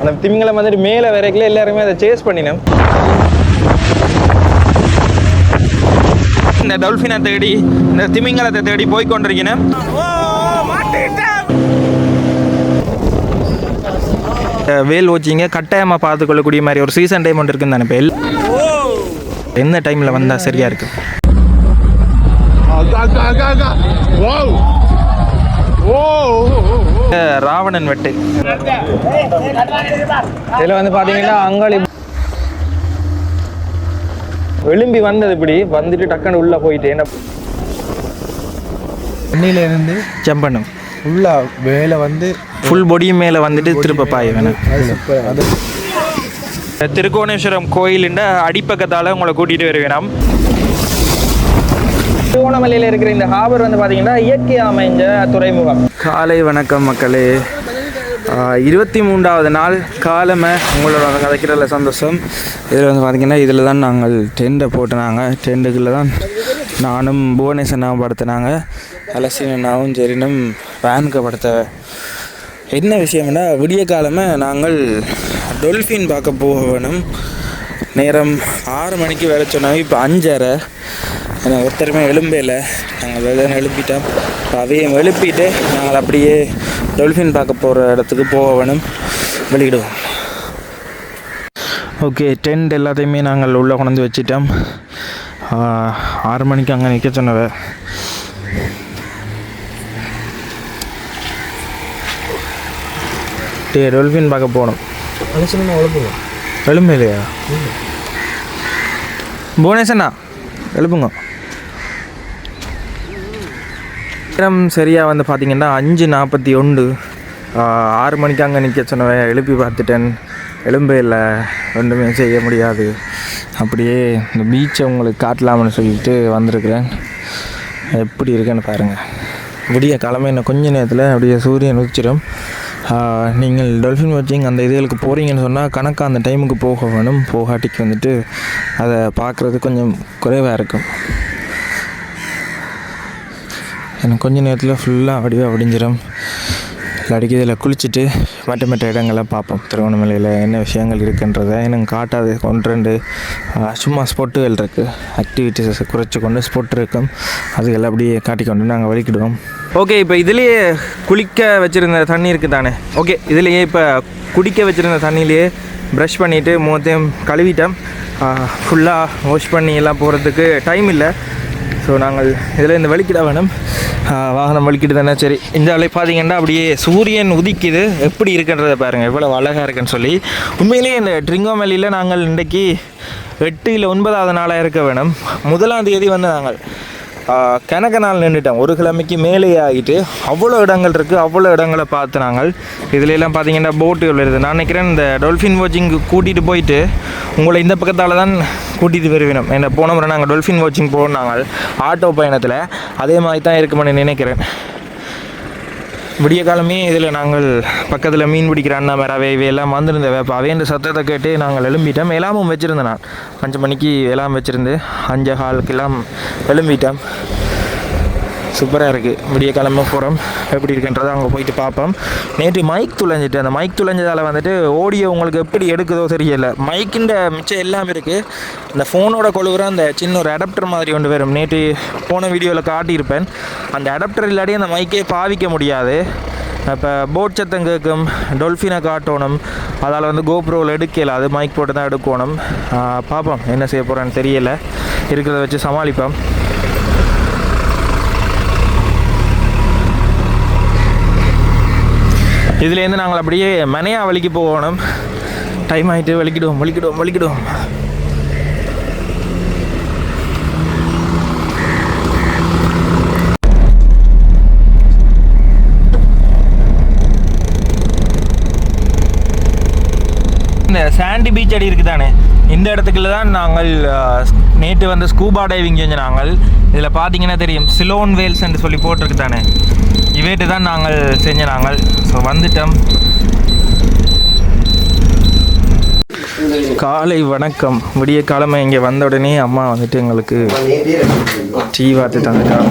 அந்த திமிங்கலம் வந்துட்டு மேலே வரைக்கும் எல்லாருமே அதை சேஸ் பண்ணினோம் இந்த டால்ஃபினை தேடி இந்த திமிங்கலத்தை தேடி போய் கொண்டிருக்கிறேன். வேல் வாட்சிங்க கட்டாயமாக பார்த்துக்கொள்ளக்கூடிய மாதிரி ஒரு சீசன் டைம் ஒன்று இருக்குன்னு எல் எந்த டைமில் வந்தால் சரியாக இருக்கு அஹ் ராவணன் வெட்டு. இதில் வந்து பார்த்தீங்கன்னா அங்காளி எழும்பி வந்தது இப்படி வந்துட்டு டக்குன்னு உள்ளே போயிட்டு என்ன தண்ணியில இருந்து ஜம்பனும் ஃபுல்லா வேலை வந்து ஃபுல் பொடியும் மேலே வந்துட்டு திருப்ப பாய வேணும். அது திருக்கோணேஸ்வரம் கோயிலுண்ட அடிப்பக்கத்தால் உங்களை கூட்டிகிட்டு வருவேனாம். திருவோணமலையில் இருக்கிற இந்த ஹாபர் வந்து பார்த்தீங்கன்னா இயற்கை அமைஞ்ச துறைமுகம். காலை வணக்கம் மக்களே. இருபத்தி மூன்றாவது நாள் காலமை உங்களோட கதைக்கிறதுல சந்தோஷம். இதில் வந்து பார்த்திங்கன்னா இதில் தான் நாங்கள் டெண்டை போட்டுனாங்க. டெண்டுக்குள்ளே தான் நானும் புவனேஸ்வரனாவும் படுத்தினாங்க. அலசினாவும் சரினும் வேனுக்கு படுத்த என்ன விஷயம்னா விடிய காலமே நாங்கள் டொல்ஃபின் பார்க்க போகணும். நேரம் ஆறு மணிக்கு வேலை சொன்னாங்க. இப்போ அஞ்சரை. எனக்கு ஒருத்தருமே எழும்பே இல்லை. நாங்கள் வெள்ளம் எழுப்பிட்டோம். இப்போ அதையும் எழுப்பிட்டு நாங்கள் அப்படியே டொல்ஃபின் பார்க்க போகிற இடத்துக்கு போக வேணும். வெளியிடுவோம். ஓகே டென்ட் எல்லாத்தையுமே நாங்கள் உள்ளே கொண்டு வந்து வச்சிட்டோம். ஆறு மணிக்கு அங்கே நிற்க சொன்னவ டே டொல்ஃபின் பார்க்க போகணும். அலசணும் உழப்புங்க எழும்பு இல்லையா புவனேசண்ணா எழுப்புங்க. நேரம் சரியாக வந்து பார்த்தீங்கன்னா அஞ்சு நாற்பத்தி ஒன்று. ஆறு மணிக்கு அங்கே நிற்க சொன்னவன் எழுப்பி பார்த்துட்டேன். எலும்பே இல்லை ஒன்றுமே செய்ய முடியாது. அப்படியே இந்த பீச்சை உங்களுக்கு காட்டலாம்னு சொல்லிட்டு வந்திருக்கிறேன். எப்படி இருக்குன்னு பாருங்கள் விடிய கிழமை இன்னும் கொஞ்ச நேரத்தில் அப்படியே சூரியன் உச்சிடும் நீங்கள் டொல்ஃபின் வாட்சிங் அந்த இதுகளுக்கு போகிறீங்கன்னு சொன்னால் கணக்காக அந்த டைமுக்கு போக வேணும். போகாட்டிக்கு வந்துட்டு அதை பார்க்குறது கொஞ்சம் குறைவாக இருக்கும். எனக்கு கொஞ்ச நேரத்தில் ஃபுல்லாக அப்படியே வடிஞ்சிடும் இல்லாடிக்கு இதில் குளிச்சுட்டு மற்ற மற்ற இடங்களை பார்ப்போம். திருவண்ணாமலையில் என்ன விஷயங்கள் இருக்குன்றதை. எனக்கு காட்டாது ஒன்று ரெண்டு சும்மா ஸ்பொட்டுகள் இருக்குது ஆக்டிவிட்டீஸை குறைச்சி கொண்டு ஸ்பொட் இருக்கும். அதுகள் அப்படியே காட்டிக்கொண்டு நாங்கள் வலிக்கிடுவோம் ஓகே இப்போ இதுலேயே குளிக்க வச்சுருந்த தண்ணி இருக்குது தானே? ஓகே இதுலேயே இப்போ குடிக்க வச்சுருந்த தண்ணியிலேயே ப்ரஷ் பண்ணிவிட்டு மூத்தையும் கழுவிட்டோம். ஃபுல்லாக வாஷ் பண்ணி எல்லாம் போகிறதுக்கு டைம் இல்லை. ஸோ நாங்கள் இதில் இந்த வலிக்கிட வேணும். வாகனம் வலிக்கிட்டு தானே? சரி இந்த அலை பார்த்தீங்கன்னா அப்படியே சூரியன் உதிக்குது. எப்படி இருக்குன்றத பாருங்கள் எவ்வளோ அழகாக இருக்குன்னு சொல்லி. உண்மையிலேயே இந்த ட்ரிங்கோமேலியில் நாங்கள் இன்றைக்கி எட்டு இல்லை ஒன்பதாவது நாளாக இருக்க வேணும். முதலாம் தேதி வந்து நாங்கள் கணக்க நாள் நின்றுட்டோம் ஒரு கிழமைக்கு மேலே ஆகிட்டு அவ்வளோ இடங்கள் இருக்குது அவ்வளோ இடங்களை பார்த்து நாங்கள் இதுலெல்லாம் பார்த்தீங்கன்னா போட்டுகள் வருது. நான் நினைக்கிறேன் இந்த டொல்ஃபின் வாட்சிங்க்கு கூட்டிகிட்டு போயிட்டு உங்களை இந்த பக்கத்தால் தான் கூட்டிகிட்டு வருவினோம். என்ன போன முறை நாங்கள் டொல்ஃபின் வாட்சிங் போனாங்க ஆட்டோ பயணத்தில். அதே மாதிரி தான் இருக்குமென்னு நினைக்கிறேன். விடிய காலமே இதில் நாங்கள் பக்கத்தில் மீன் பிடிக்கிற அண்ணா மேராவே இவையெல்லாம் வந்திருந்தவை அப்போ இந்த சத்தத்தை கேட்டு நாங்கள் எழும்பிட்டோம். எல்லாமும் வச்சுருந்தேன் நான் அஞ்சு மணிக்கு எல்லாம் வச்சுருந்து அஞ்சு ஹாலுக்கெல்லாம் எழும்பிட்டோம். சூப்பராக இருக்குது விடிய கிளம்ப போகிறோம் எப்படி இருக்குன்றதை அங்கே போயிட்டு பார்ப்போம். நேற்று மைக் துளைஞ்சிட்டு அந்த மைக் துளைஞ்சதால் வந்துட்டு ஓடியோ உங்களுக்கு எப்படி எடுக்குதோ தெரியல. மைக்கின்ற மிச்சம் எல்லாம் இருக்குது இந்த ஃபோனோட கொழுவுற அந்த சின்ன ஒரு அடாப்டர் மாதிரி ஒன்று வரும். நேற்று போன வீடியோவில் காட்டியிருப்பேன். அந்த அடாப்டர் இல்லாட்டி அந்த மைக்கே பாவிக்க முடியாது. இப்போ போட் சத்தம் கேட்கும் டொல்ஃபினை காட்டணும் அதால் வந்து கோப்ரோவில் எடுக்கல. அது மைக் போட்டு தான் எடுக்கணும் பார்ப்போம் என்ன செய்ய போகிறேன்னு தெரியல. இருக்கிறத வச்சு சமாளிப்போம். இதுலேருந்து நாங்கள் அப்படியே மனையா வலிக்கு போகணும். டைம் ஆகிட்டு வலிக்கிடுவோம் வலிக்கிடுவோம் வலிக்கிடுவோம். இந்த சாண்டி பீச் அடி இருக்குது தானே இந்த இடத்துக்குள்ள தான் நாங்கள் நேற்று வந்து ஸ்கூபா டைவிங் செஞ்ச நாங்கள். இதில் பார்த்தீங்கன்னா தெரியும் சிலோன் வேல்ஸ் என்று சொல்லி போட்டிருக்கு தானே இவேட்டு தான் நாங்கள் செஞ்ச நாங்கள். ஸோ வந்துட்டோம். காலை வணக்கம். விடிய காலமாக இங்கே வந்த உடனே அம்மா வந்துட்டு எங்களுக்கு டீ வாத்து தந்துட்டாங்க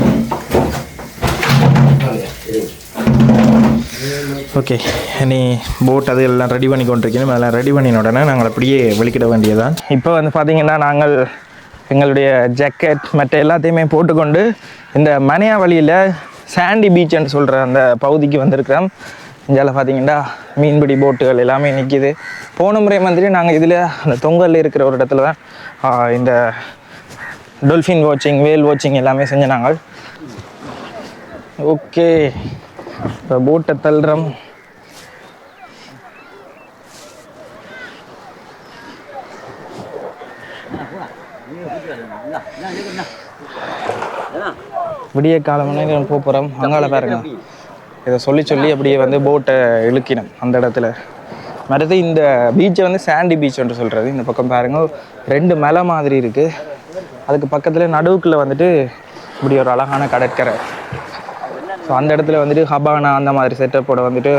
ஓகே நீ போட் அது எல்லாம் ரெடி பண்ணி கொண்டிருக்கணும். அதெல்லாம் ரெடி பண்ணின உடனே நாங்கள் அப்படியே வெளிக்கிட வேண்டியதான் இப்போ வந்து பார்த்தீங்கன்னா நாங்கள் எங்களுடைய ஜாக்கெட் மற்ற எல்லாத்தையுமே போட்டுக்கொண்டு இந்த மனையா வழியில் சாண்டி பீச்னு சொல்கிற அந்த பகுதிக்கு வந்திருக்கிறோம். இந்தியாவில் பார்த்தீங்கன்னா மீன்பிடி போட்டுகள் எல்லாமே நிற்கிது போன முறை மாதிரி நாங்கள் இதில் அந்த தொங்கலில் இருக்கிற ஒரு இடத்துல தான் இந்த டொல்ஃபின் வாட்சிங் வேல் வாட்சிங் எல்லாமே செஞ்ச நாங்கள் ஓகே இப்போ போட்டை தள்ளுறோம். விடிய காலம்னு போக போகிறோம் அங்கால பாருங்க. இதை சொல்லி சொல்லி அப்படியே வந்து போட்டை இழுக்கினோம் அந்த இடத்துல. மறுத்து இந்த பீச்சை வந்து சாண்டி பீச் என்று சொல்கிறது இந்த பக்கம் பாருங்க. ரெண்டு மலை மாதிரி இருக்குது அதுக்கு பக்கத்தில் நடுவுக்குள்ள வந்துட்டு இப்படி ஒரு அழகான கடற்கரை. ஸோ அந்த இடத்துல வந்துட்டு ஹபானா அந்த மாதிரி செட்டப்போட வந்துட்டு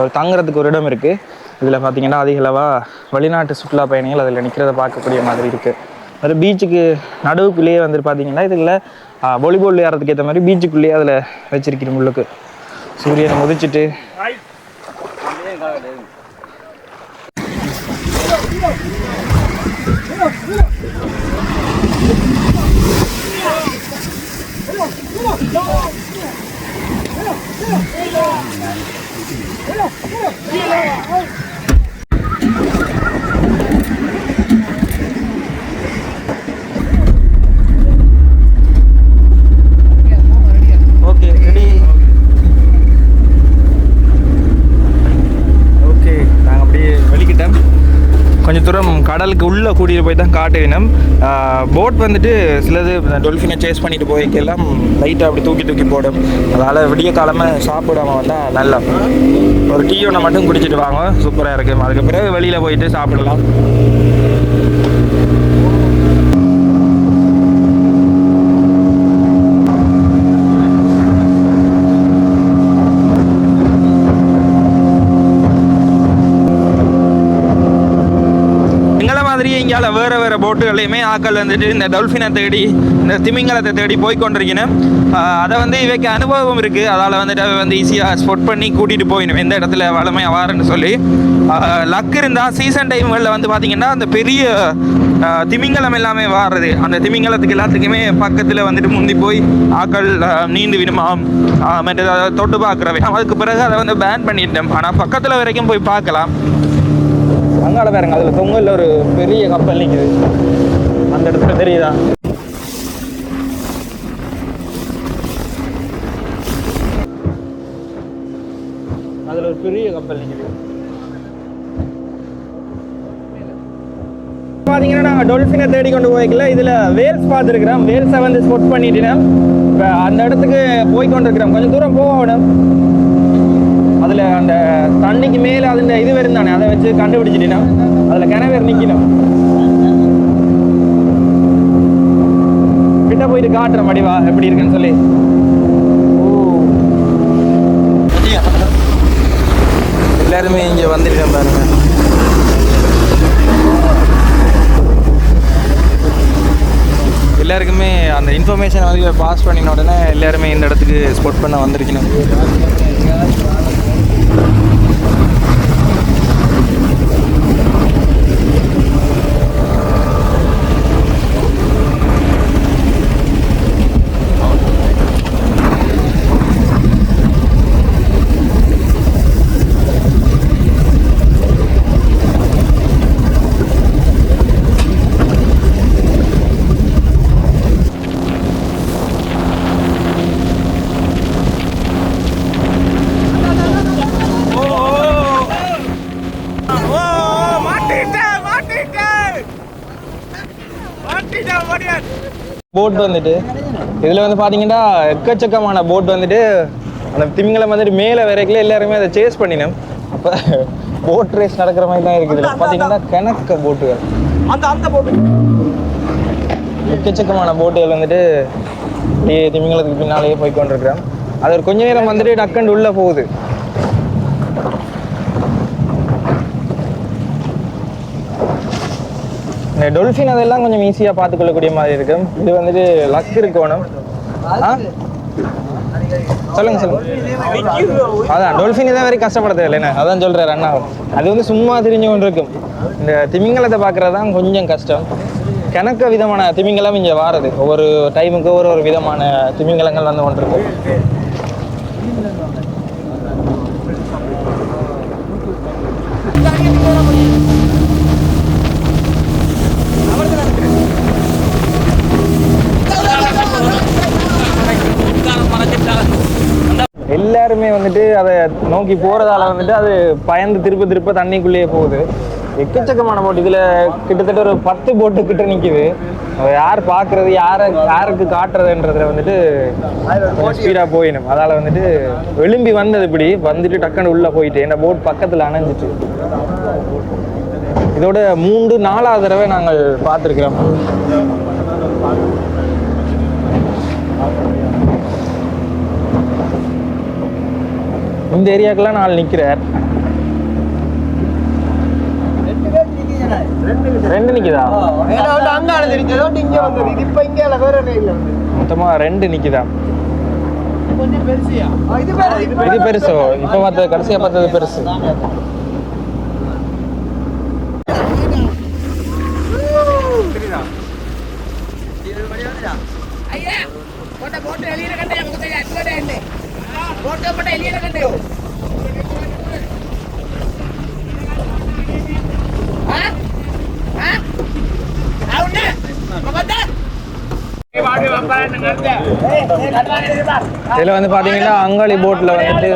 ஒரு தங்குறதுக்கு ஒரு இடம் இருக்குது இதில் பார்த்தீங்கன்னா அதிகளவாக வெளிநாட்டு சுற்றுலா பயணிகள் அதில் நிற்கிறத பார்க்கக்கூடிய மாதிரி இருக்குது அது பீச்சுக்கு நடுவுக்குள்ளேயே வந்துட்டு பார்த்தீங்கன்னா இதில் வாலிபால் விளையாடுறதுக்கு ஏற்ற மாதிரி பீச்சுக்குள்ளேயே அதில் வச்சிருக்கிறோம் உள்ளுக்கு சூரியனை முதிச்சிட்டு ஓகே ரெடி ஓகே நாங்கள் அப்படியே வெளிக்கிட்டோம் கொஞ்சம் தூரம் கடலுக்கு உள்ளே கூட்டிகிட்டு போய் தான் காட்டுவினோம் போட் வந்துட்டு சிலது டொல்ஃபினை சேஸ் பண்ணிட்டு போய்க்கெல்லாம் லைட்டாக அப்படி தூக்கி தூக்கி போடும். அதால் விடிய காலமாக சாப்பிடாம வந்தால் நல்லா. ஒரு டீ ஒன்று மட்டும் குடிச்சிட்டு வாங்க. சூப்பராக இருக்கும் அதுக்கு பிறகு வெளியில் போயிட்டு சாப்பிடலாம் எங்களை இந்தியாவில் வேறு வேறு போட்டுகளையுமே ஆக்கள் வந்துட்டு இந்த டொல்ஃபினை தேடி இந்த திமிங்கலத்தை தேடி போய் கொண்டிருக்கணும் அதை வந்து இவைக்கு அனுபவம் இருக்குது அதால் வந்துட்டு அவை வந்து ஈஸியாக ஸ்பொட் பண்ணி கூட்டிகிட்டு போயிடும் எந்த இடத்துல வளமையாக அவாருன்னு சொல்லி. லக் இருந்தால் சீசன் டைம்களில் வந்து பார்த்திங்கன்னா அந்த பெரிய திமிங்கலம் எல்லாமே வாடுறது அந்த திமிங்கலத்துக்கு எல்லாத்துக்குமே பக்கத்தில் வந்துட்டு முந்தி போய் ஆக்கள் நீந்து விடுமாம் மற்ற மற்றது தொட்டு பார்க்குறவை. அதுக்கு பிறகு அதை வந்து பேன் பண்ணிட்டோம். ஆனால் பக்கத்தில் வரைக்கும் போய் பார்க்கலாம். அங்கால பாருங்க அதில் தொங்கல்ல ஒரு பெரிய கப்பல் நிற்குது அந்த இடத்துல தெரியுதா? அதில் ஒரு பெரிய கப்பல் நிற்குது பார்த்தீங்கன்னா நாங்கள் டொல்ஃபினை தேடி கொண்டு போய்க்கல. இதில் வேல்ஸ் பார்த்துருக்குறோம். வேல்ஸை வந்து ஸ்பொட் பண்ணிட்டேன் இப்போ அந்த இடத்துக்கு போய் கொண்டிருக்கிறோம் கொஞ்சம் தூரம் போகணும். அந்த தண்ணிக்கு மேலே அதில் இது வரும் தானே? அதை வச்சு கண்டுபிடிச்சிட்டீங்கன்னா அதில் கிணவர் நிற்கணும் கிட்ட போயிட்டு காட்டுறேன் மடிவா எப்படி இருக்குன்னு சொல்லி. எல்லாருமே இங்கே வந்துருக்கேன் பாருங்க. எல்லாருக்குமே அந்த இன்ஃபர்மேஷன் வந்து பாஸ் பண்ணின உடனே எல்லாருமே இந்த இடத்துக்கு ஸ்போர்ட் பண்ண வந்திருக்கணும். போட் வந்துட்டு. இதில் வந்து பார்த்தீங்கன்னா எக்கச்சக்கமான போட் வந்துட்டு அந்த திமிங்கலம் வந்துட்டு மேலே வரைக்கும் எல்லாருமே அதை சேஸ் பண்ணினோம். அப்போ போட் ரேஸ் நடக்கிற மாதிரி தான் இருக்குது. பார்த்தீங்கன்னா கணக்க போட்டுகள் அந்த அந்த போட்டு எக்கச்சக்கமான போட்டுகள் வந்துட்டு அப்படியே திமிங்கலத்துக்கு பின்னாலேயே போய் கொண்டிருக்கிறோம். அது ஒரு கொஞ்ச நேரம் வந்துட்டு டக்குன்னு உள்ளே போகுது. இந்த டொல்ஃபின் அதெல்லாம் கொஞ்சம் ஈஸியாக பார்த்துக்கொள்ளக்கூடிய மாதிரி இருக்கும் இது வந்துட்டு லக் இருக்கணும் ஆ? சொல்லுங்க சொல்லுங்க. அதான் டொல்ஃபின் இதை வரைக்கும் கஷ்டப்பட தேவையில்லை அதான் சொல்கிறார் அண்ணா. அது வந்து சும்மா திரிஞ்சு கொண்டு இருக்கும். இந்த திமிங்கலத்தை பார்க்கறது தான் கொஞ்சம் கஷ்டம். கணக்க விதமான திமிங்கலம் இங்கே வாரது. ஒவ்வொரு டைமுக்கு ஒரு ஒரு விதமான திமிங்கலங்கள் வந்து கொண்டிருக்கும். எல்லாருமே வந்துட்டு அதை நோக்கி போறதால வந்துட்டு அது பயந்து திருப்ப திருப்ப தண்ணிக்குள்ளேயே போகுது. எக்கச்சக்கமான போட்டு இதுல கிட்டத்தட்ட ஒரு பத்து போட்டு கிட்ட நிக்குது. யார் பார்க்குறது யாரை யாருக்கு காட்டுறதுன்றதுல வந்துட்டு ஸ்பீடா போயிடும் அதால வந்துட்டு எழும்பி வந்தது இப்படி. வந்துட்டு டக்குன்னு உள்ள போயிட்டு. என்ன போட் பக்கத்துல அணைஞ்சிட்டு. இதோட மூன்று நாலாவது தடவை நாங்கள் பார்த்துருக்கிறோம். இந்த ஏரியாக்கெல்லாம் நாள் நிற்கிறார் ரெண்டு நிக்குதா? மொத்தமா ரெண்டு நிக்குதா? இது பெருசோ? இப்ப பார்த்தது கடைசியா பார்த்தது பெருசு போட்ட போட்ட எலியில கண்டே முகத்தை அச்சுவடே இல்லை தேவைப்பட்ட எளிய வந்து பார்த்தீங்கன்னா அங்காளி போட்டில் வந்துட்டு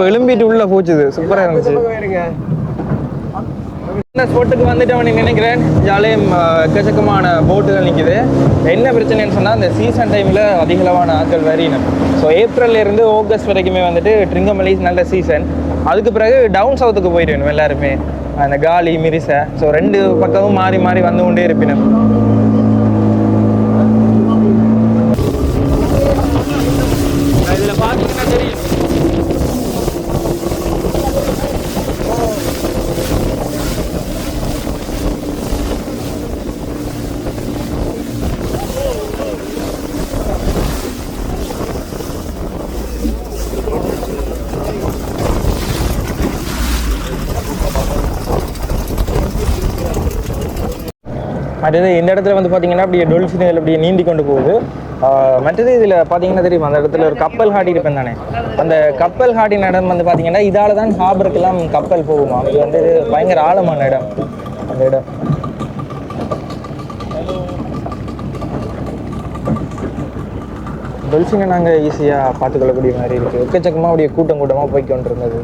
இப்போ எலும்பிட்டு உள்ள போச்சுது. சூப்பராக இருந்துச்சு. என்ன ஸ்பாட்டுக்கு வந்துட்டு நினைக்கிறேன்? ஜாலியும் எக்கச்சக்கமான போட்டுகள் நிற்கிது என்ன பிரச்சனைன்னு சொன்னால் இந்த சீசன் டைமில் அதிகளவான ஆட்கள் வரிணும் ஸோ ஏப்ரல்ல இருந்து ஆகஸ்ட் வரைக்குமே வந்துட்டு ட்ரிங்கமலை நல்ல சீசன் அதுக்கு பிறகு டவுன் சவுத்துக்கு போயிடணும் எல்லாருமே. அந்த காலி மிரிசை. ஸோ ரெண்டு பக்கமும் மாறி மாறி வந்து கொண்டே இருப்பினும் இதில் பார்த்தீங்கன்னா தெரியும் அடுத்தது இந்த இடத்துல வந்து பார்த்தீங்கன்னா அப்படியே டொல்ஃபின்கள் அப்படியே நீந்தி கொண்டு போகுது. மற்றது இதில் பார்த்தீங்கன்னா தெரியும்? அந்த இடத்துல ஒரு கப்பல் ஹாடி இருப்பேன் தானே. அந்த கப்பல் ஹாடின இடம் வந்து பார்த்தீங்கன்னா இதால தான் ஹாபருக்கெல்லாம் கப்பல் போகுமா? இது வந்து பயங்கர ஆழமான இடம். அந்த இடம். டொல்ஃபினை நாங்கள் ஈஸியாக பார்த்துக்கொள்ளக்கூடிய மாதிரி இருக்குது எக்கச்சக்கமாக அப்படியே கூட்டம் கூட்டமாக போய் கொண்டிருந்தது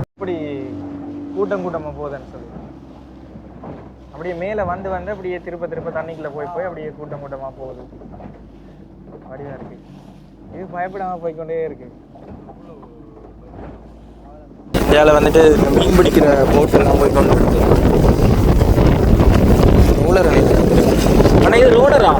அப்படி கூட்டம் கூட்டமாக போகுதுன்னு சொல்லி அப்படியே மேலே வந்து வந்து அப்படியே திருப்ப திருப்ப தண்ணிக்குள்ளே போய் போய் அப்படியே கூட்டம் கூட்டமாக போகுது. வடிவாக இருக்கு. இது பயப்படாமல் போய்க்கொண்டே இருக்கு. இந்தியாவில் வந்துட்டு இந்த மீன் பிடிக்கிற போட்டெல்லாம் போய் கொண்டு இருக்கு ரோலர் ஆனால் இது ரோலரா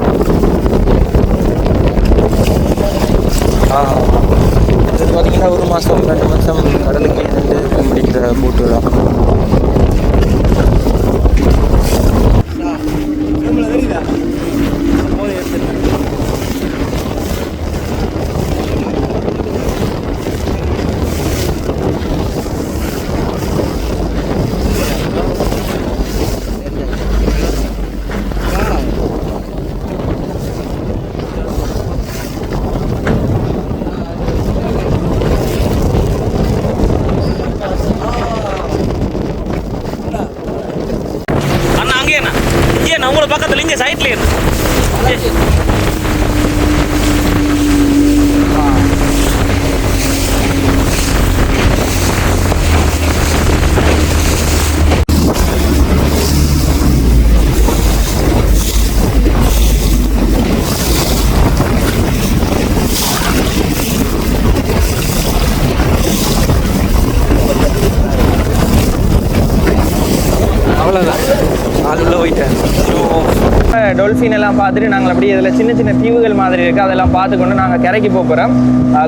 டொல்ஃபின் எல்லாம் பார்த்துட்டு நாங்கள் அப்படியே இதில் சின்ன சின்ன தீவுகள் மாதிரி இருக்குது அதெல்லாம் பார்த்துக்கொண்டு நாங்கள் கரைக்கு போகிறோம்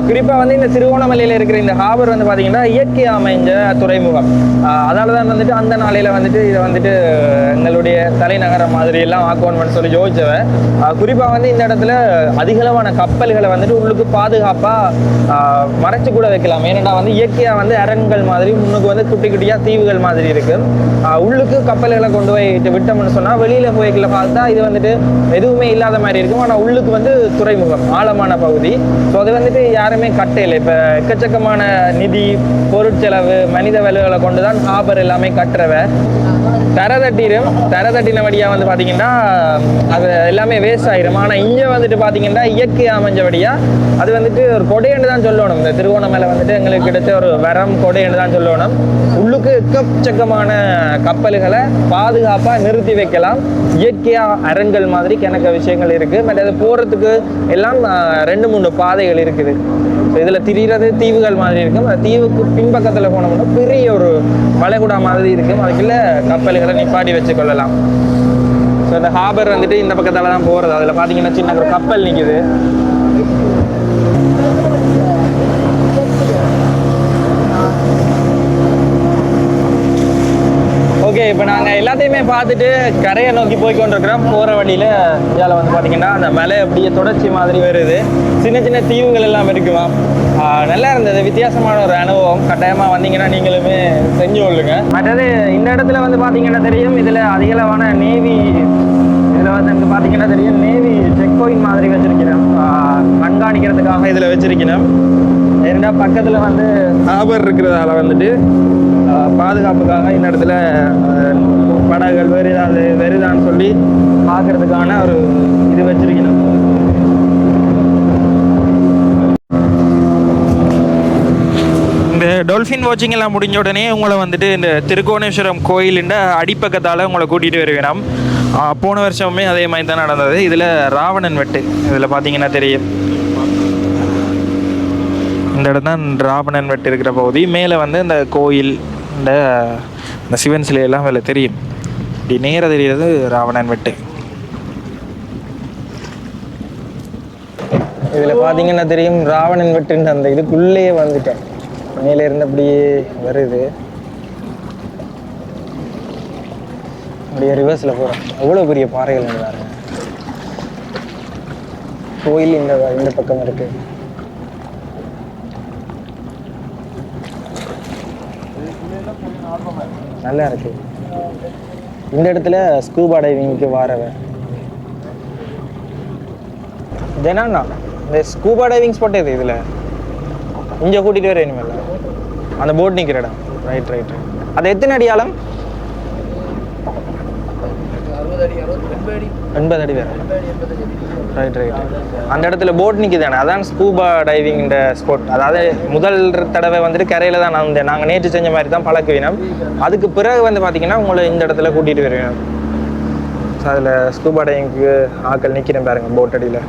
குறிப்பாக வந்து இந்த திருவோணமலையில் இருக்கிற இந்த ஹாபர் வந்து பார்த்தீங்கன்னா இயற்கை அமைஞ்ச துறைமுகம். அதால தான் வந்துட்டு அந்த நாளையில் வந்துட்டு இதை வந்துட்டு எங்களுடைய தலைநகரம் மாதிரி எல்லாம் ஆக்கணும்னு சொல்லி யோசிச்சவன் குறிப்பாக வந்து இந்த இடத்துல அதிகளவான கப்பல்களை வந்துட்டு உள்ளுக்கு பாதுகாப்பாக மறைச்சு கூட வைக்கலாம். ஏன்னா வந்து இயற்கையாக வந்து அரண்கள் மாதிரி முன்னுக்கு வந்து குட்டி குட்டியாக தீவுகள் மாதிரி இருக்குது உள்ளுக்கு கப்பல்களை கொண்டு போய் விட்டோம்னு சொன்னால் வெளியில் போய்க்கல பார்த்தா இது வந்துட்டு எதுவுமே இல்லாத மாதிரி இருக்கும். ஆனால் உள்ளுக்கு வந்து துறைமுகம் ஆழமான பகுதி. ஸோ அது வந்துட்டு யாருமே கட்டையில் இப்போ எக்கச்சக்கமான நிதி பொருட்செலவு மனித விலைகளை கொண்டு தான் ஹாபர் எல்லாமே கட்டுறவ. தர தட்டிடும். தர தட்டின வழியாக வந்து பார்த்தீங்கன்னா அது எல்லாமே வேஸ்ட் ஆயிரும். ஆனால் இங்கே வந்துட்டு பார்த்தீங்கன்னா இயற்கை அமைஞ்சபடியாக அது வந்துட்டு ஒரு கொடைன்னு தான் சொல்லணும். இந்த திருவோணமலை வந்துட்டு எங்களுக்கு கிடைச்ச ஒரு வரம் கொடைன்னு தான் சொல்லணும். உள்ளுக்கு எக்கச்சக்கமான கப்பல்களை பாதுகாப்பாக நிறுத்தி வைக்கலாம். இயற்கையாக அரங்கல் அரண்கள் மாதிரி கிணக்க விஷயங்கள் இருக்குது பட் அது போகிறதுக்கு எல்லாம் ரெண்டு மூணு பாதைகள் இருக்குது. இதில் திரிகிறது தீவுகள் மாதிரி இருக்கும். அந்த தீவுக்கு பின்பக்கத்தில் போனோம்னா பெரிய ஒரு வளைகுடா மாதிரி இருக்கும். அதுக்குள்ள கப்பல்களை நிப்பாட்டி வச்சு கொள்ளலாம். ஸோ இந்த ஹாபர் வந்துட்டு இந்த பக்கத்தால் தான் போகிறது அதில் பார்த்தீங்கன்னா சின்ன ஒரு கப்பல் நிற்குது ஓகே இப்போ நாங்கள் எல்லாத்தையுமே பார்த்துட்டு கரையை நோக்கி போய் கொண்டிருக்கிறோம் போகிற வழியில் இந்தியாவில் வந்து பார்த்தீங்கன்னா அந்த மலை அப்படியே தொடர்ச்சி மாதிரி வருது. சின்ன சின்ன தீவுகள் எல்லாம் இருக்குமா நல்லா இருந்தது. வித்தியாசமான ஒரு அனுபவம். கட்டாயமாக வந்தீங்கன்னா நீங்களுமே செஞ்சு கொள்ளுங்க. மற்றது இந்த இடத்துல வந்து பார்த்தீங்கன்னா தெரியும் இதில் அதிகளவான நேவி இதில் வந்து எனக்கு பார்த்தீங்கன்னா தெரியும் நேவி செக் பாயிண்ட் மாதிரி வச்சுருக்கிறோம். கண்காணிக்கிறதுக்காக இதில் வச்சிருக்கிறோம். ஏன்னா பக்கத்தில் வந்து ஹாபர் இருக்கிறதால வந்துட்டு பாதுகாப்புக்காக இந்த இடத்துல படகுகள் வெறுதாது வெறுதான்னு சொல்லி பார்க்கறதுக்கான ஒரு இது வச்சிருக்கணும். இந்த டால்ஃபின் வாட்சிங் எல்லாம் முடிஞ்ச உடனே உங்களை வந்துட்டு இந்த திருக்கோணேஸ்வரம் கோயிலுண்ட அடிப்பக்கத்தால் உங்களை கூட்டிகிட்டு வருகிறோம். போன வருஷமுமே அதே மாதிரி தான் நடந்தது. இதில் ராவணன் வெட்டு. இதில் பார்த்தீங்கன்னா தெரியும். இந்த இடம் தான் ராவணன் வெட்டு இருக்கிற பகுதி. மேலே வந்து இந்த கோயில் இந்த இந்த சிவன் சிலையெல்லாம் அதில் தெரியும். இப்படி நேர தெரிகிறது ராவணன் வெட்டு. இதில் பார்த்தீங்கன்னா தெரியும் ராவணன் வெட்டுன்ற அந்த இதுக்குள்ளேயே வந்துட்டேன். மேலே இருந்து அப்படியே வருது. அப்படியே ரிவர்ஸில் போகிறோம் அவ்வளோ பெரிய பாறைகள் இங்க பாருங்க. கோயில் இந்த இந்த பக்கம் இருக்குது நல்லா இருக்கு. இந்த இடத்துல ஸ்கூபா டைவிங்க்கு வாரவன். இது இந்த ஸ்கூபா டைவிங் ஸ்பாட் இது இதில்? இங்கே கூட்டிகிட்டு வர இனிமேல். அந்த போட் நிற்கிற இடம். ரைட் ரைட் அது எத்தனை அடி ஆழம்? எண்பது அடி வேறு. ரைட் ரைட் அந்த இடத்துல போட் நிற்குதானே அதான் ஸ்கூபா டைவிங் ஸ்பாட் அதாவது முதல் தடவை வந்துட்டு கரையில் தான் நான் வந்தேன். நாங்கள் நேற்று செஞ்ச மாதிரி தான் பழக்குவினோம் அதுக்கு பிறகு வந்து பார்த்தீங்கன்னா உங்களை இந்த இடத்துல கூட்டிகிட்டு வருவேன். அதில் ஸ்கூபா டைவிங்க்கு ஆட்கள் நிற்கிறேன் பாருங்க போட் அடியில்.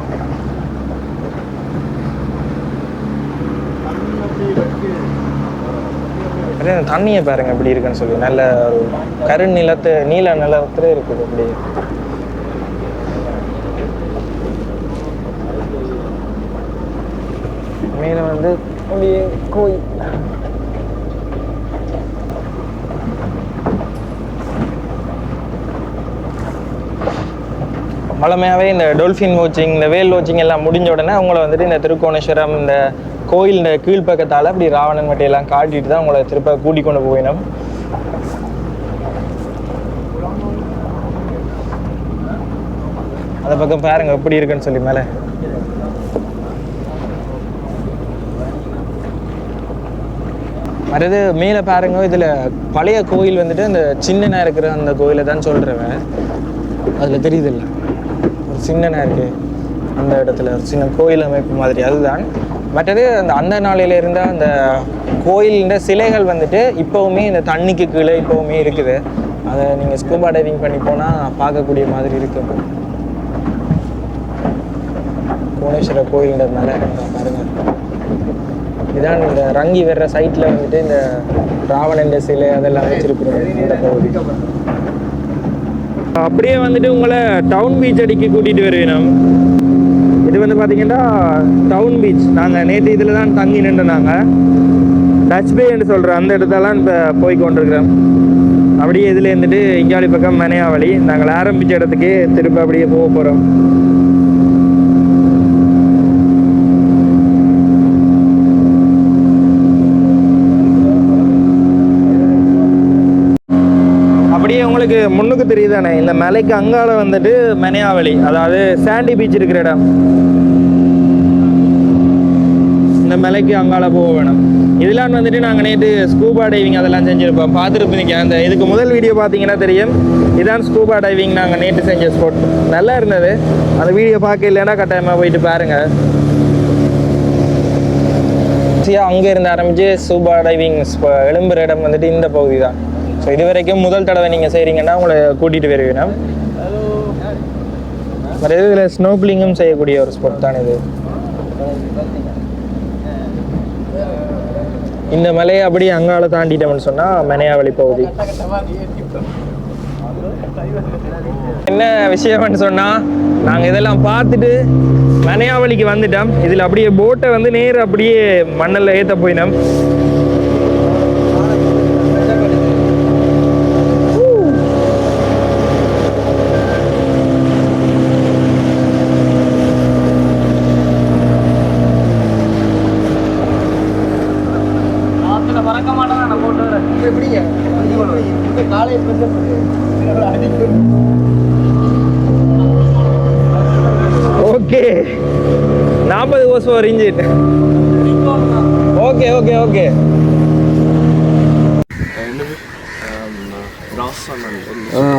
தண்ணியை பாருங்க எப்படி இருக்குன்னு சொல்லி. நல்ல கரு நிலத்து நீல நிலத்துல இருக்குது அப்படி மேலே வந்து அப்படியே கோயில். வளமையாகவே இந்த டொல்ஃபின் வாட்சிங் இந்த வேல் வாட்சிங் எல்லாம் முடிஞ்ச உடனே உங்களை வந்துட்டு இந்த திருக்கோணேஸ்வரம் இந்த கோயில் இந்த கீழ்ப்பக்கத்தால் அப்படி ராவணன் மட்டையெல்லாம் காட்டிட்டு தான் உங்களை திருப்ப கூட்டிக் கொண்டு போயினோம் அந்த பக்கம் பாருங்க எப்படி இருக்குன்னு சொல்லி மேலே. மறுது மேலே பாருங்க இதில் பழைய கோயில் வந்துட்டு அந்த சின்னனாக இருக்கிற அந்த கோயிலை தான் சொல்கிறவன் அதில் தெரியுதில்ல. சின்னனா இருக்கு. அந்த இடத்துல ஒரு சின்ன கோயில் அமைப்பு மாதிரி. அதுதான். மற்றது அந்த அந்த நாளையில் இருந்த அந்த கோயிலின் சிலைகள் வந்துட்டு இப்போவுமே இந்த தண்ணிக்கு கீழே இப்போவுமே இருக்குது. அதை நீங்கள் ஸ்கூபா டைவிங் பண்ணி போனால் பார்க்கக்கூடிய மாதிரி இருக்கும். கோணேஸ்வரர் கோயில்ன்றதுனால பாருங்கள் இதான் இந்த ரங்கி வர்ற சைட்டில் வந்துட்டு இந்த ராவணன் சிலை அதெல்லாம் வச்சிருக்கிறோம் இந்த பகுதி. அப்படியே வந்துட்டு உங்களை டவுன் பீச் அடிக்க கூட்டிகிட்டு வருவேன் இது வந்து பார்த்தீங்கன்னா டவுன் பீச் நாங்கள் நேற்று இதில் தான் தங்கி நின்றுனாங்க டச் பேன்னு சொல்கிற அந்த இடத்தெல்லாம் இப்போ போய் கொண்டிருக்கிறோம். அப்படியே இதில் இருந்துட்டு இங்காளி பக்கம் மனையாவளி. நாங்கள் ஆரம்பித்த இடத்துக்கே திரும்ப அப்படியே போக போகிறோம் அப்படியே உங்களுக்கு முன்னுக்கு தெரியுதானே? இந்த மலைக்கு அங்கால வந்துட்டு மனையாவளி அதாவது சாண்டி பீச் இருக்கிற இடம். இந்த மலைக்கு அங்கால போக வேணும். இதெல்லாம் வந்துட்டு நாங்கள் நேற்று ஸ்கூபா டைவிங் அதெல்லாம் செஞ்சுருப்போம். பார்த்துருப்பீங்க அந்த இதுக்கு முதல் வீடியோ பார்த்தீங்கன்னா தெரியும். இதான் ஸ்கூபா டைவிங் நாங்கள் நேற்று செஞ்ச ஸ்போர்ட் நல்லா இருந்தது. அந்த வீடியோ பார்க்க இல்லைன்னா கட்டாயமாக போயிட்டு பாருங்கள் அங்கே இருந்து ஆரம்பித்து ஸ்கூபா டைவிங் எழும்புற இடம் வந்துட்டு இந்த பகுதி தான் ஸோ இது வரைக்கும் முதல் தடவை நீங்கள் செய்கிறீங்கன்னா உங்களை கூட்டிகிட்டு வருவேன் மற்ற இதில் ஸ்னோக்லிங்கும் செய்யக்கூடிய ஒரு ஸ்போர்ட் தான் இது. இந்த மலையை அப்படியே அங்கால தாண்டிட்டோம்னு சொன்னால் மனையாவளி பகுதி. என்ன விஷயம்னு சொன்னால் நாங்கள் இதெல்லாம் பார்த்துட்டு மனையாவளிக்கு வந்துட்டோம். இதில் அப்படியே போட்டை வந்து நேர் அப்படியே மண்ணில் ஏற்ற போயினோம் எப்படிங்க இந்த காலை ஓகே கோஸ் ஒரு இன்ஜின் ஓகே ஓகே ஓகே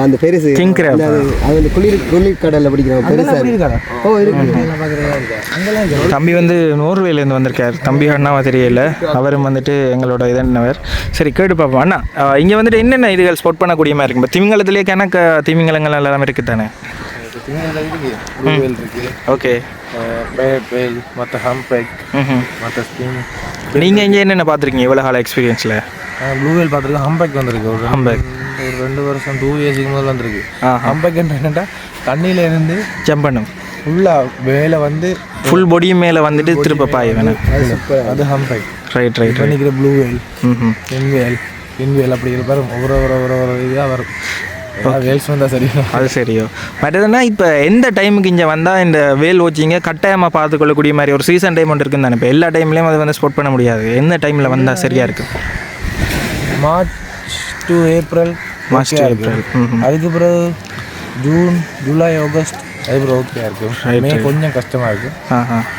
அந்த பெருசு. Crab. இல்ல, அது அந்த குளிர் குளிர் கடல்ல பிடிக்கிறோம் பெருசா இருக்கு. ஓ இருக்கு. தம்பி வந்து நோர்வேலேருந்து வந்திருக்கார். தம்பி அண்ணாவா தெரியல. அவரும் வந்துட்டு எங்களோட இதன்னவர். சரி கேட்டு பார்ப்போம். அண்ணா இங்கே வந்துட்டு என்னென்ன இதுகள் ஸ்போர்ட் பண்ணக்கூடிய மாதிரி இருக்கு? இப்போ திமிங்கலத்திலே கணக்கு திமிங்கலங்கள் எல்லாம் இருக்குது தானே ப்ளூவேல் இருக்கு. ஓகே. பேட் வேல் மற்ற ஹம்பேக் மற்ற ஸ்கின் நீங்கள் இங்கே என்னென்ன பார்த்துருக்கீங்க? இவ்வளோ கால எக்ஸ்பீரியன்ஸில் ப்ளூவேல் பார்த்துருக்கோம் ஹம்பேக் வந்திருக்கு. ஒரு Humpback. ஒரு ரெண்டு வருஷம் டூ இயர்ஸுக்கு முதல்ல வந்திருக்கு. ஹம்பேக் என்னன்னா தண்ணியில இருந்து ஜம்ப் பண்ணும் ஃபுல்லாக மேலே வந்து ஃபுல் பொடி மேலே வந்துட்டு திருப்ப பாய வேணும். அது ஹம்பேக் ரைட் ரைட் ரைட் பண்ணிக்கிற blue whale hmm fin whale fin whale அப்படி இருப்பார் ஒவ்வொரு ஒரு ஒரு ஒரு இதாக வரும். வேல்ஸ் வந்தால் சரி அது சரியோ. மற்றதுனா இப்போ எந்த டைமுக்கு இங்கே வந்தால் இந்த வேல் வாட்சிங்கை கட்டாயமாக பார்த்துக்கொள்ளக்கூடிய மாதிரி ஒரு சீசன் டைம் ஒன்று இருக்குன்னு தானே? இப்போ எல்லா டைம்லேயும் அதை வந்து ஸ்போர்ட் பண்ண முடியாது. எந்த டைமில் வந்தால் சரியாக இருக்கும் மார்ச் டு ஏப்ரல் April. ம்ஹும். அதுக்கு பிறகு ஜூன் ஜூலை ஆகஸ்ட் அது பிறகு ஓகே இருக்கும் மே. கொஞ்சம் கஷ்டமாக இருக்கும்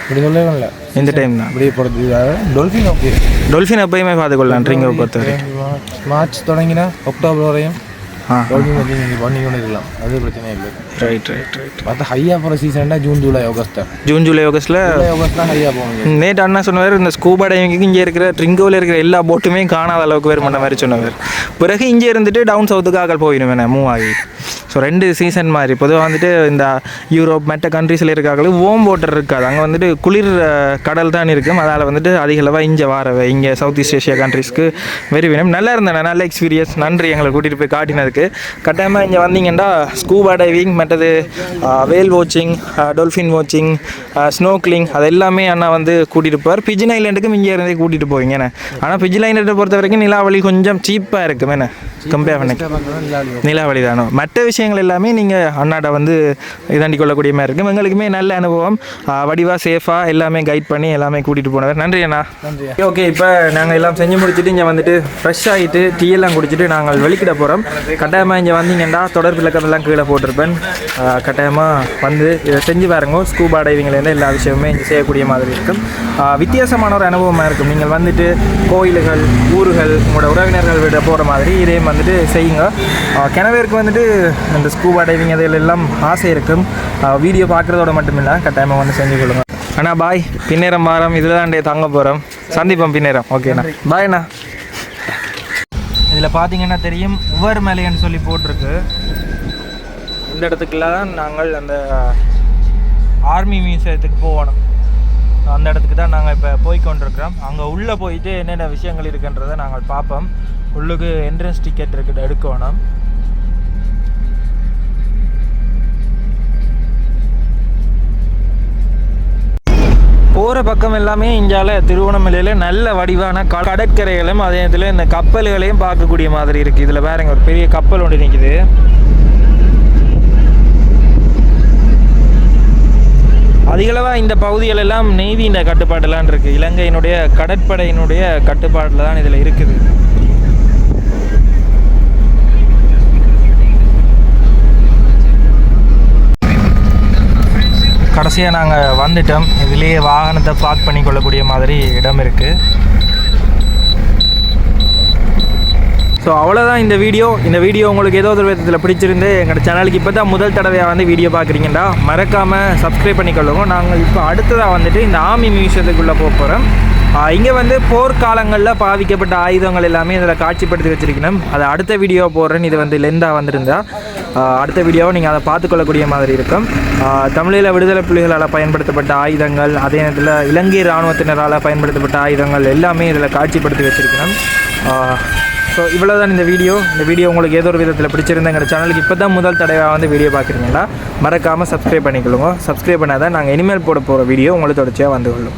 இப்படி சொல்லல இந்த டைம் தான் அப்படியே போகிறது டொல்ஃபின் ஓகே டொல்ஃபின் எப்பயுமே பார்த்துக்கொள்ளலாம் ட்ரிங்கை பொறுத்த வரைக்கும் மார்ச் தொடங்கினா அக்டோபர் வரையும் டொல்ஃபின் வச்சு நீங்கள் பண்ணி கொண்டு இருக்கலாம். அது பிரச்சனை இல்லை. ரைட் ரைட் ரைட் மற்ற ஹையாக போகிற சீசன்னா ஜூன் ஜூலை ஆகஸ்ட் தான். ஜூன் ஜூலை ஆகஸ்ட்டில் ஆகஸ்ட் தான் ஹையாக போவாங்க. நேற்று அண்ணா சொன்னவர் இந்த ஸ்கூபா டைவிங்க்கு இங்கே இருக்கிற ட்ரிங்கோவில் இருக்கிற எல்லா போட்டுமே காணாத அளவுக்கு வேறு பண்ண மாதிரி சொன்னவர். பிறகு இங்கே இருந்துட்டு டவுன் சவுத்துக்கு ஆக்கள் போயிடும் என்ன மூவ் ஆகி. ஸோ ரெண்டு சீசன் மாதிரி. பொதுவாக வந்துட்டு இந்த யூரோப் மற்ற கண்ட்ரீஸில் இருக்காங்களுக்கு ஓம் வாட்டர் இருக்காது. அங்கே வந்துட்டு குளிர் கடல் தான் இருக்கும். அதால் வந்துட்டு அதிக அளவாக இங்கே வாரவை. இங்கே சவுத் ஈஸ்ட் ஏஷியா கண்ட்ரீஸ்க்கு வெரி வேணும் நல்லா இருந்தேன் நல்ல எக்ஸ்பீரியன்ஸ் நன்றி. எங்களை கூட்டிகிட்டு போய் காட்டினதுக்கு. கட்டாயமாக இங்கே வந்தீங்கன்னா ஸ்கூபா டைவிங் மற்றது வேல் வாட்சிங் டொல்ஃபின் வாட்சிங் ஸ்னோக்லிங் அது எல்லாமே அண்ணா வந்து கூட்டிகிட்டு போவார். பிஜின் ஐலாண்டுக்கும் இங்கே இருந்தே கூட்டிகிட்டு போவீங்க என்ன? ஆனால் பிஜின் ஐலாண்டை பொறுத்த வரைக்கும் நிலாவளி கொஞ்சம் சீப்பாக இருக்கும் என்ன? கம்பேர் பண்ணி. நிலாவளி தானோ? மற்ற விஷயங்கள் எல்லாமே நீங்கள் அண்ணாட்ட வந்து இதாண்டி கொள்ளக்கூடிய மாதிரி இருக்கும். எங்களுக்குமே நல்ல அனுபவம். வடிவாக சேஃபாக எல்லாமே கைட் பண்ணி எல்லாமே கூட்டிகிட்டு போனவர். நன்றி அண்ணா. ஓகே இப்போ நாங்கள் எல்லாம் செஞ்சு முடிச்சுட்டு இங்கே வந்துட்டு ஃப்ரெஷ் ஆகிட்டு டீ எல்லாம் குடிச்சிட்டு நாங்கள் வெளிக்கிட போகிறோம் கட்டாயமாக இங்கே வந்தீங்கன்னா தொடர் இலக்கமெல்லாம் கீழே போட்டிருப்பேன். கட்டாயமாக வந்து இதை செஞ்சு பாருங்க. ஸ்கூபா டைவிங்லேருந்து எல்லா விஷயமுமே இங்கே செய்யக்கூடிய மாதிரி இருக்கும். வித்தியாசமான ஒரு அனுபவமாக இருக்கும். நீங்கள் வந்துட்டு கோயில்கள் ஊர்கள் உங்களோட உறவினர்கள் விட போகிற மாதிரி இதையும் வந்துட்டு செய்யுங்க. ஆஹ் கிணவேருக்கு வந்துட்டு இந்த ஸ்கூபா டைவிங் எல்லாம் ஆசை இருக்கும். வீடியோ பார்க்குறதோட மட்டும் இல்லை கட்டாயமாக வந்து செஞ்சு கொள்ளுங்கள் அண்ணா பாய் பின்னேரம் வாரம் இதில் தான் தங்க போகிறோம் சந்திப்போம் பின்னேரம். ஓகேண்ணா பாய்ண்ணா இதில் பார்த்தீங்கன்னா தெரியும்? உவர் மலைன்னு சொல்லி போட்டிருக்கு. இந்த இடத்துக்குள்ள தான் நாங்கள் அந்த ஆர்மி மியூசியத்துக்கு போகணும். அந்த இடத்துக்கு தான் நாங்கள் இப்போ போய் கொண்டிருக்கிறோம் அங்கே உள்ளே போயிட்டு என்னென்ன விஷயங்கள் இருக்குன்றதை நாங்கள் பார்ப்போம். உள்ளுக்கு என்ட்ரன்ஸ் டிக்கெட் இருக்குது எடுக்கணும். போகிற பக்கம் எல்லாமே இங்கால திருவண்ணாமலையில் நல்ல வடிவான க- கடற்கரைகளும் அதே நேரத்தில் இந்த கப்பல்களையும் பார்க்கக்கூடிய மாதிரி இருக்குது இதில் வேறங்க ஒரு பெரிய கப்பல் ஒன்று நிற்கிது அதிகளவாக இந்த பகுதிகள் எல்லாம் நெய்தியின் கட்டுப்பாடெல்லாம் இருக்குது இலங்கையினுடைய கடற்படையினுடைய கட்டுப்பாட்டில் தான் இதில் இருக்குது. கடைசியாக நாங்கள் வந்துட்டோம். இதுலேயே வாகனத்தை பார்க் பண்ணி கொள்ளக்கூடிய மாதிரி இடம் இருக்குது ஸோ அவ்வளோதான் இந்த வீடியோ. இந்த வீடியோ உங்களுக்கு ஏதோ ஒரு விதத்தில் பிடிச்சிருந்து எங்களோட சேனலுக்கு இப்போ தான் முதல் தடவையாக வந்து வீடியோ பார்க்குறீங்கடா மறக்காமல் சப்ஸ்கிரைப் பண்ணிக்கொள்ளுங்க நாங்கள் இப்போ அடுத்ததாக வந்துட்டு இந்த ஆமி மியூசியத்துக்குள்ளே போக போகிறோம் இங்கே வந்து போர்க்காலங்களில் பாவிக்கப்பட்ட ஆயுதங்கள் எல்லாமே இதில் காட்சிப்படுத்தி வச்சுருக்கணும். அதை அடுத்த வீடியோ போடுறேன்னு இது வந்து லெந்தாக வந்திருந்தா. அடுத்த வீடியோவை நீங்கள் அதை பார்த்துக்கொள்ளக்கூடிய மாதிரி இருக்கும். தமிழில் விடுதலை புலிகளால் பயன்படுத்தப்பட்ட ஆயுதங்கள் அதே நேரத்தில் இலங்கை இராணுவத்தினரால் பயன்படுத்தப்பட்ட ஆயுதங்கள் எல்லாமே இதில் காட்சிப்படுத்தி வச்சுருக்கணும். ஸோ இவ்வளோ தான் இந்த வீடியோ. இந்த வீடியோ உங்களுக்கு ஏதோ ஒரு விதத்தில் பிடிச்சிருந்தேங்கிற சேனலுக்கு இப்போ தான் முதல் தடவையாக வந்து வீடியோ பார்க்குறீங்களா? மறக்காமல் சப்ஸ்கிரைப் பண்ணிக்கொள்ளுங்க. சப்ஸ்கிரைப் பண்ணாதான் நாங்கள் இனிமேல் போட போகிற வீடியோ உங்களுக்கு தொடர்ச்சியாக வந்து கொள்ளும்.